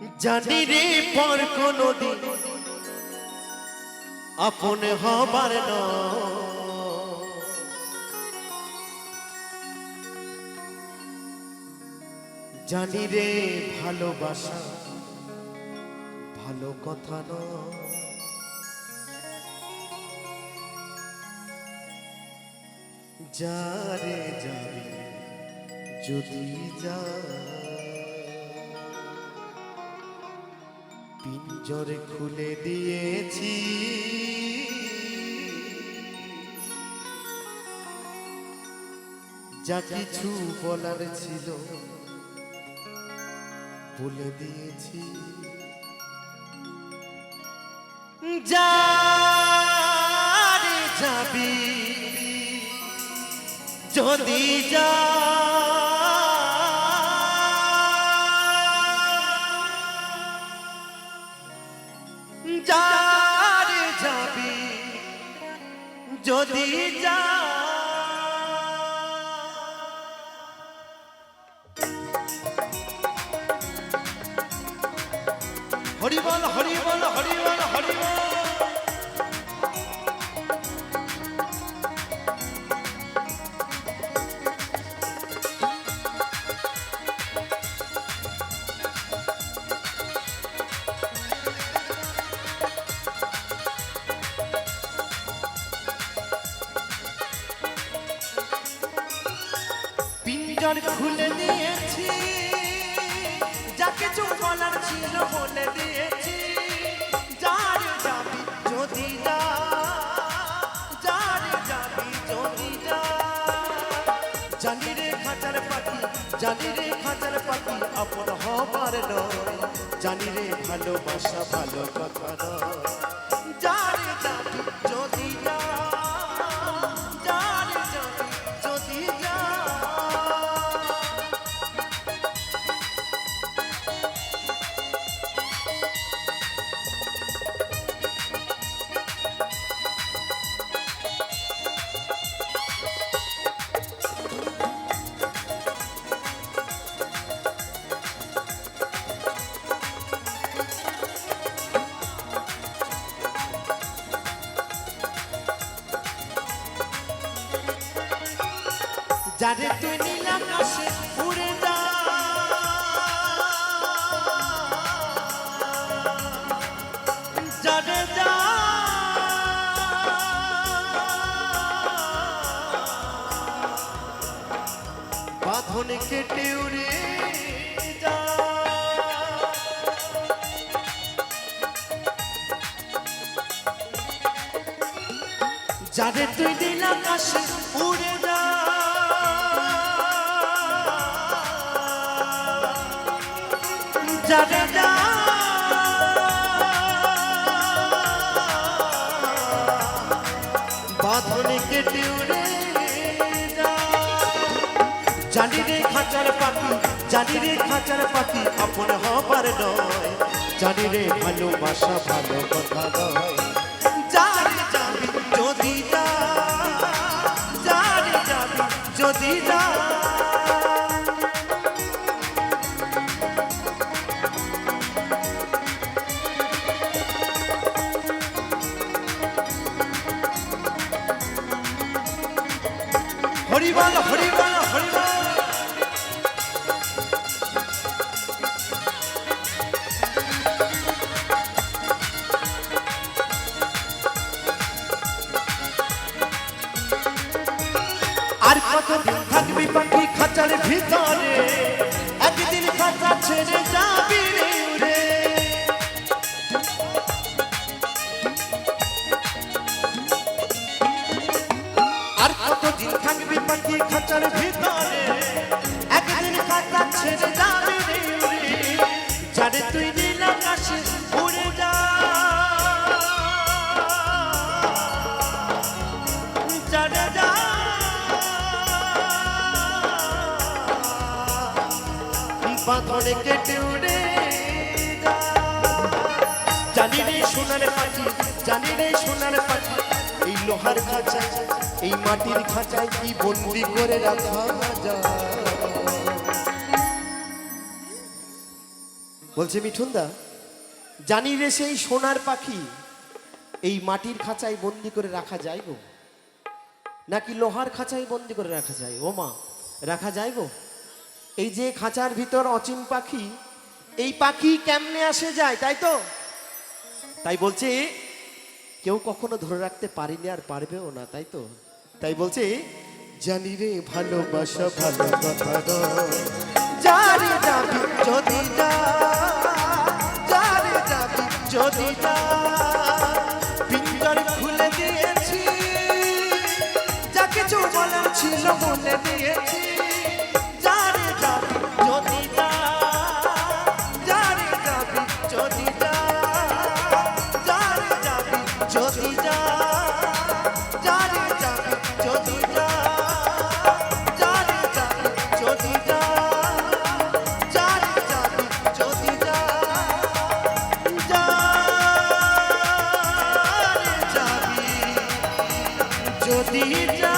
জানি রে পর কোনো দিন আপন হবার নয় জানি রে ভালোবাসা ভালো কথা নয় যারে যাবে যদি যা পিঞ্জরে খুলে দিয়েছি। যা কিছু বলার ছিল বলে দিয়েছি। যারে যাবি যদি যা যারে যাবি যদি যা। হরিবল হরিবল হরিবল হরিবল। পিঞ্জর খুলে দিয়েছি। যা কিছু বলার ছিল বলে দিয়েছি। যার যাবি যদি যা, যার যাবি যদি যা। জানি রে খাঁচার পাখি জানি রে খাঁচার পাখি আপন হবার নয়। জানি রে ভালোবাসা ভালো কথা নয়। যার যারে তুই নীল আকাশে উড়ে যা। যারে যা। বাঁধনে কেটে উড়ে যা। তুই নীল আকাশে উড়ে যা। যারে যা বাঁধনে কেটে জানি রে খাঁচার পাখি, জানি রে খাঁচার পাখি, আপন হবার নয়। জানি রে ভালোবাসা, ভালো কথা নয়। হরিবল হরিবল হরিবল। আর কতদিন থাকবি পাখি খাঁচার ভিতরে? একদিন খাঁচা ছেড়ে যাবি বাঁধনে কেটে উড়ে জানি রে সোনার পাখি, জানি রে সোনার পাখি, এই লোহার এই মাটির খাঁচায় কি বন্দি করে রাখা বলছে, মিঠুনদা, জানি রে সেই সোনার পাখি, এই মাটির খাঁচায় বন্দি করে রাখা যায় গো। নাকি লোহার খাঁচায় বন্দি করে রাখা যায়? ও মা রাখা যায় গো? এই যে খাঁচার ভিতর অচিন পাখি, এই পাখি কেমনে আসে যায়, তাই তো? তাই বলছে, কেউ কখনো ধরে রাখতে পারিনি আর পারবেও না, তাই তো? তাই বলছে, জানি রে ভালোবাসা ভালো কথা যদি দিয়েছি, যা কিছু বলার ছিল দিয়েছি। যারে যাবি যদি যা